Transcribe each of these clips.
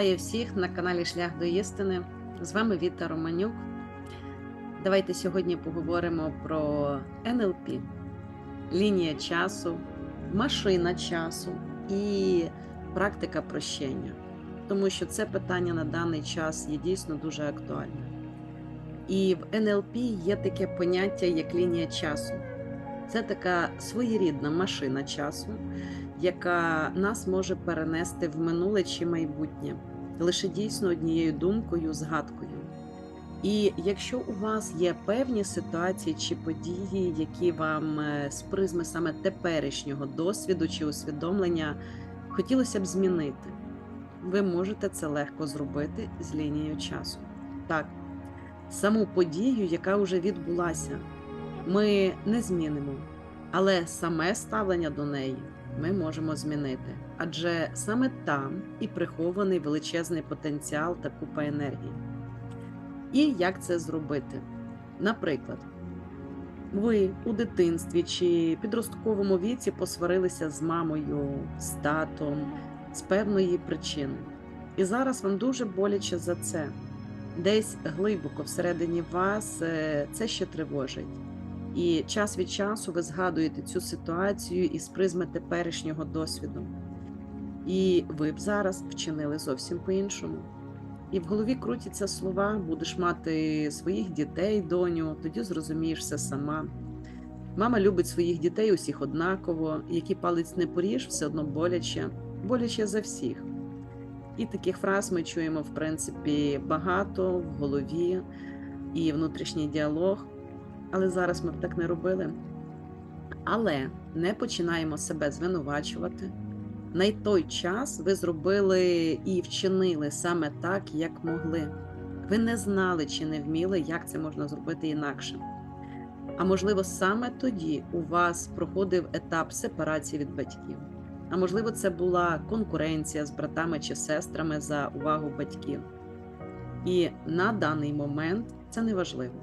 Вітаю всіх на каналі Шлях до істини. З вами Віта Романюк. Давайте сьогодні поговоримо про НЛП, лінія часу, машина часу і практика прощення. Тому що це питання на даний час є дійсно дуже актуальне. І в НЛП є таке поняття, як лінія часу. Це така своєрідна машина часу, яка нас може перенести в минуле чи майбутнє, лише дійсно однією думкою, згадкою. І якщо у вас є певні ситуації чи події, які вам е, з призми саме теперішнього досвіду чи усвідомлення хотілося б змінити, ви можете це легко зробити з лінією часу. Так, саму подію, яка вже відбулася, ми не змінимо, але саме ставлення до неї ми можемо змінити, адже саме там і прихований величезний потенціал та купа енергії. І як це зробити? Наприклад, ви у дитинстві чи підростковому віці посварилися з мамою, з татом, з певної причини. І зараз вам дуже боляче за це. Десь глибоко всередині вас е, це ще тривожить. І час від часу ви згадуєте цю ситуацію із призми теперішнього досвіду. І ви б зараз вчинили зовсім по-іншому. І в голові крутяться слова: будеш мати своїх дітей, доню, тоді зрозумієш все сама. Мама любить своїх дітей усіх однаково, який палець не поріж, все одно боляче, боляче за всіх. І таких фраз ми чуємо, в принципі, багато в голові і внутрішній діалог але зараз ми б так не робили. Але не починаємо себе звинувачувати. На той час ви зробили і вчинили саме так, як могли. Ви не знали чи не вміли, як це можна зробити інакше. А можливо, саме тоді у вас проходив етап сепарації від батьків. А можливо, це була конкуренція з братами чи сестрами за увагу батьків. І на даний момент це не важливо.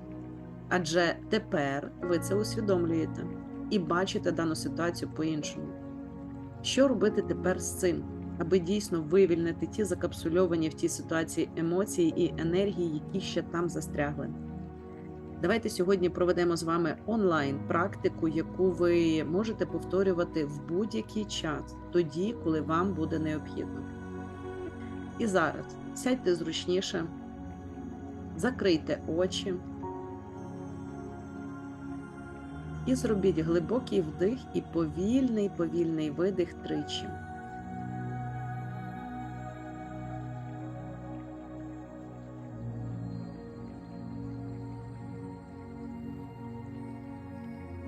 Адже тепер ви це усвідомлюєте і бачите дану ситуацію по-іншому. Що робити тепер з цим, аби дійсно вивільнити ті закапсульовані в тій ситуації емоції і енергії, які ще там застрягли? Давайте сьогодні проведемо з вами онлайн-практику, яку ви можете повторювати в будь-який час, тоді, коли вам буде необхідно. І зараз сядьте зручніше, закрийте очі. І зробіть глибокий вдих і повільний, повільний видих тричі.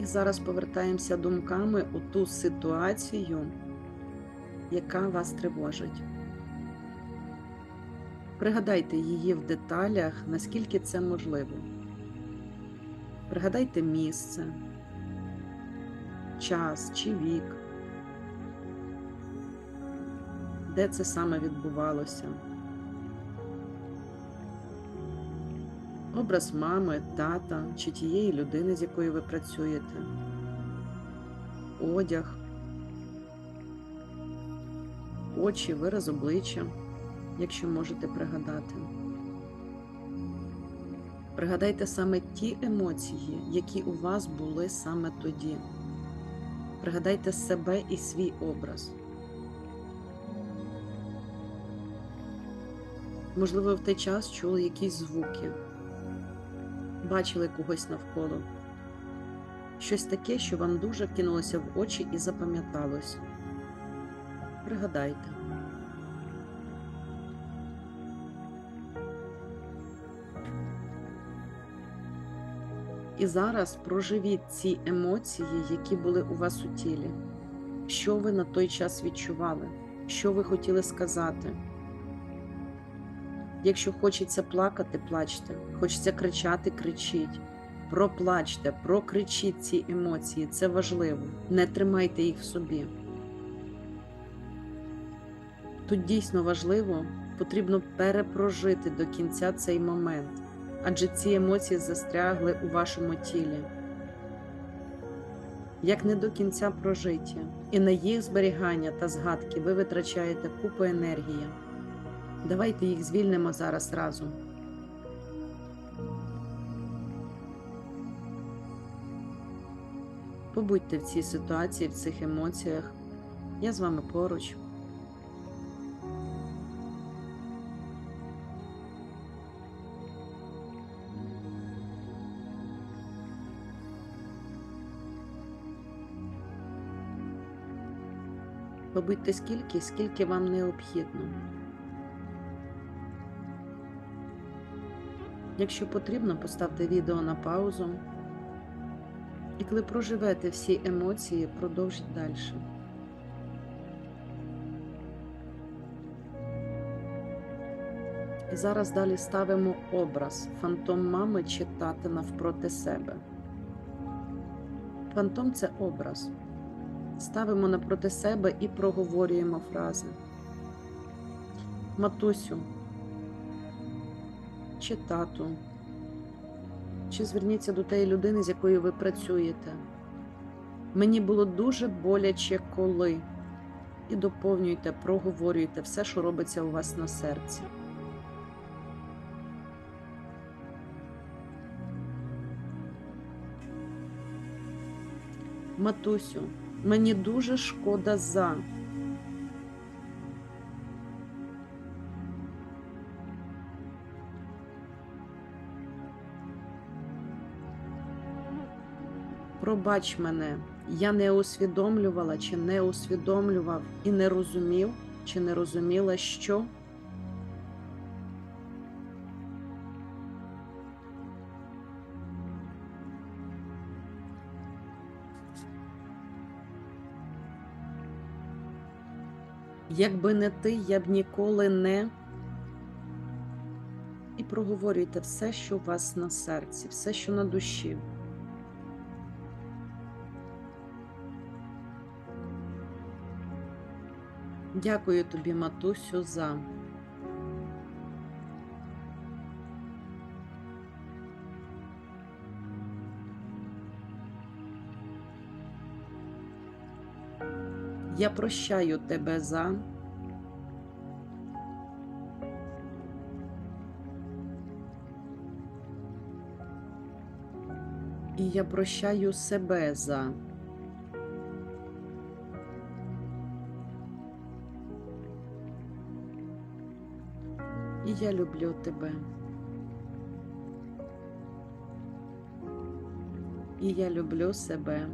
І зараз повертаємося думками у ту ситуацію, яка вас тривожить. Пригадайте її в деталях, наскільки це можливо. Пригадайте місце час чи вік, де це саме відбувалося. Образ мами, тата чи тієї людини, з якою ви працюєте, одяг, очі, вираз обличчя, якщо можете пригадати. Пригадайте саме ті емоції, які у вас були саме тоді. Пригадайте себе і свій образ. Можливо, в той час чули якісь звуки, бачили когось навколо. Щось таке, що вам дуже кинулося в очі і запам'яталось. Пригадайте. І зараз проживіть ці емоції, які були у вас у тілі. Що ви на той час відчували? Що ви хотіли сказати? Якщо хочеться плакати, плачте, хочеться кричати, кричіть. Проплачте, прокричіть ці емоції, це важливо. Не тримайте їх в собі. Тут дійсно важливо, потрібно перепрожити до кінця цей момент адже ці емоції застрягли у вашому тілі, як не до кінця прожиті, і на їх зберігання та згадки ви витрачаєте купу енергії. Давайте їх звільнимо зараз разом. Побудьте в цій ситуації, в цих емоціях. Я з вами поруч. Побудьте скільки, скільки вам необхідно. Якщо потрібно, поставте відео на паузу. І коли проживете всі емоції, продовжіть далі. І зараз далі ставимо образ фантом мами читати навпроти себе. Фантом це образ. Ставимо напроти себе і проговорюємо фрази. Матусю, чи тату, чи зверніться до тієї людини, з якою ви працюєте. Мені було дуже боляче коли. І доповнюйте, проговорюйте все, що робиться у вас на серці. Матусю, мені дуже шкода за. Пробач мене, я не усвідомлювала чи не усвідомлював і не розумів, чи не розуміла, що. Якби не ти, я б ніколи не. І проговорюйте все, що у вас на серці, все, що на душі. Дякую тобі, матусю, за. Я прощаю тебе за. І я прощаю себе за. І я люблю тебе. І я люблю себе.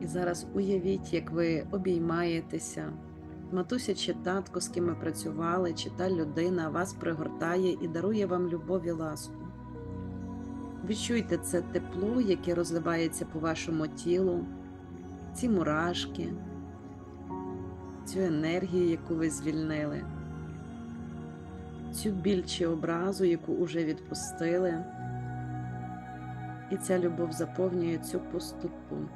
І зараз уявіть, як ви обіймаєтеся. Матуся чи татко, з ким ми працювали, чи та людина вас пригортає і дарує вам любов і ласку. Відчуйте це тепло, яке розливається по вашому тілу, ці мурашки, цю енергію, яку ви звільнили, цю біль чи образу, яку уже відпустили. І ця любов заповнює цю пустоту.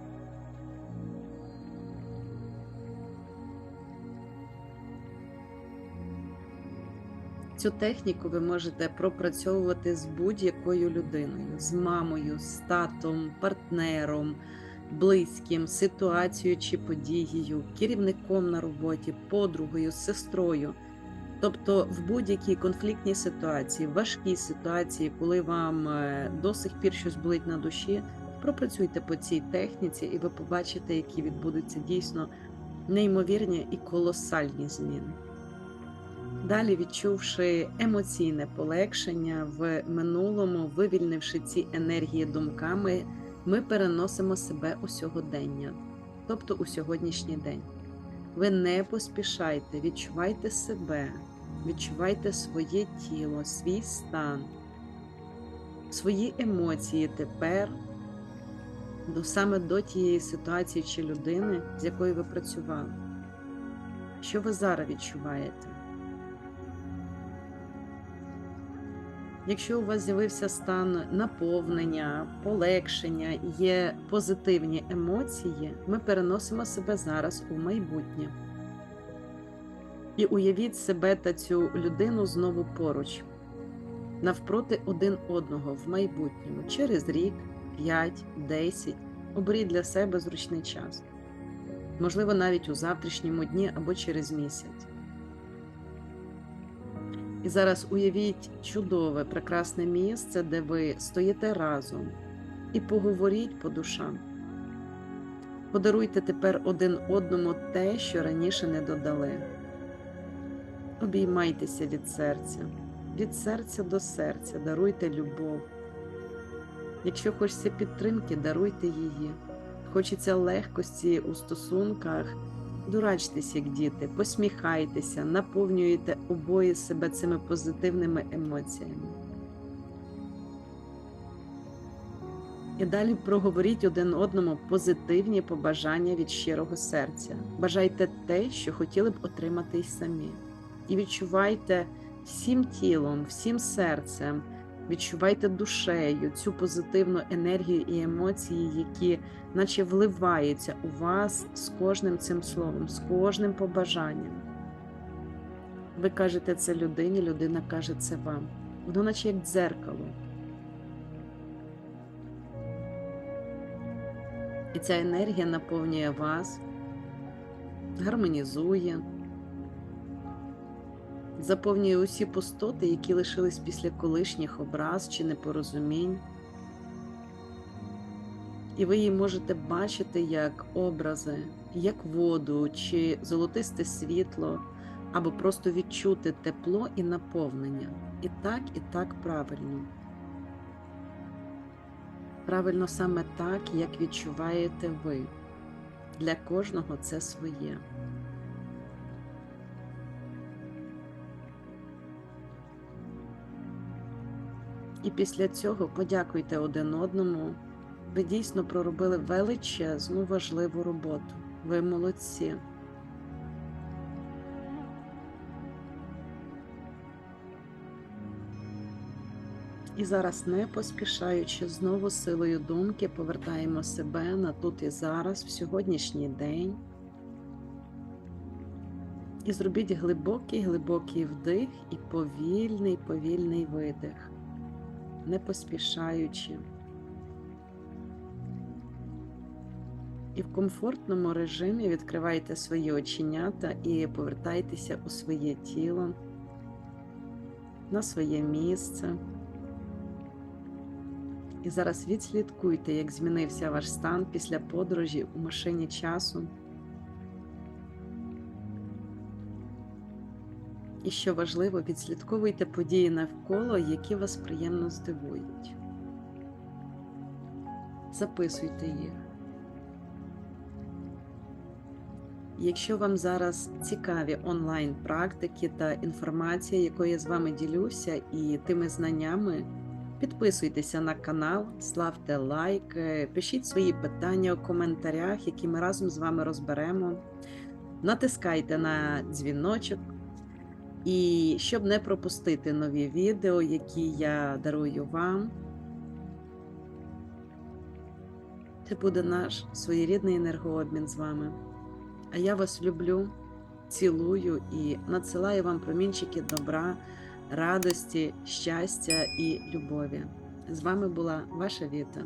Цю техніку ви можете пропрацьовувати з будь-якою людиною, з мамою, з татом, партнером, близьким, ситуацією чи подією, керівником на роботі, подругою, сестрою. Тобто в будь-якій конфліктній ситуації, важкій ситуації, коли вам е, до сих пір щось болить на душі, пропрацюйте по цій техніці, і ви побачите, які відбудуться дійсно неймовірні і колосальні зміни. Далі, відчувши емоційне полегшення в минулому, вивільнивши ці енергії думками, ми переносимо себе у сьогодення, тобто у сьогоднішній день. Ви не поспішайте, відчувайте себе, відчувайте своє тіло, свій стан, свої емоції тепер, саме до тієї ситуації чи людини, з якою ви працювали. Що ви зараз відчуваєте? Якщо у вас з'явився стан наповнення, полегшення, є позитивні емоції, ми переносимо себе зараз у майбутнє. І уявіть себе та цю людину знову поруч, навпроти один одного в майбутньому, через рік, 5, 10, оберіть для себе зручний час. Можливо, навіть у завтрашньому дні або через місяць. І зараз уявіть чудове, прекрасне місце, де ви стоїте разом і поговоріть по душам. Подаруйте тепер один одному те, що раніше не додали. Обіймайтеся від серця, від серця до серця, даруйте любов. Якщо хочеться підтримки, даруйте її. Хочеться легкості у стосунках, дурачтесь, як діти, посміхайтеся, наповнюйте обоє себе цими позитивними емоціями. І далі проговоріть один одному позитивні побажання від щирого серця. Бажайте те, що хотіли б отримати й самі. І відчувайте всім тілом, всім серцем, відчувайте душею цю позитивну енергію і емоції, які наче вливаються у вас з кожним цим словом, з кожним побажанням. Ви кажете це людині, людина каже це вам. Воно наче як дзеркало. І ця енергія наповнює вас, гармонізує, заповнює усі пустоти, які лишились після колишніх образ чи непорозумінь. І ви її можете бачити як образи, як воду чи золотисте світло, або просто відчути тепло і наповнення. І так, і так правильно. Правильно саме так, як відчуваєте ви. Для кожного це своє. І після цього подякуйте один одному. Ви дійсно проробили величезну важливу роботу. Ви молодці. І зараз, не поспішаючи, знову силою думки повертаємо себе на тут і зараз, в сьогоднішній день. І зробіть глибокий, глибокий вдих і повільний, повільний видих, не поспішаючи. І в комфортному режимі відкривайте свої оченята і повертайтеся у своє тіло, на своє місце. І зараз відслідкуйте, як змінився ваш стан після подорожі у машині часу. І що важливо, відслідковуйте події навколо, які вас приємно здивують. Записуйте їх. Якщо вам зараз цікаві онлайн-практики та інформація, якою я з вами ділюся, і тими знаннями, підписуйтеся на канал, ставте лайк, пишіть свої питання у коментарях, які ми разом з вами розберемо. Натискайте на дзвіночок. І щоб не пропустити нові відео, які я дарую вам, це буде наш своєрідний енергообмін з вами. А я вас люблю, цілую і надсилаю вам промінчики добра, радості, щастя і любові. З вами була ваша Віта.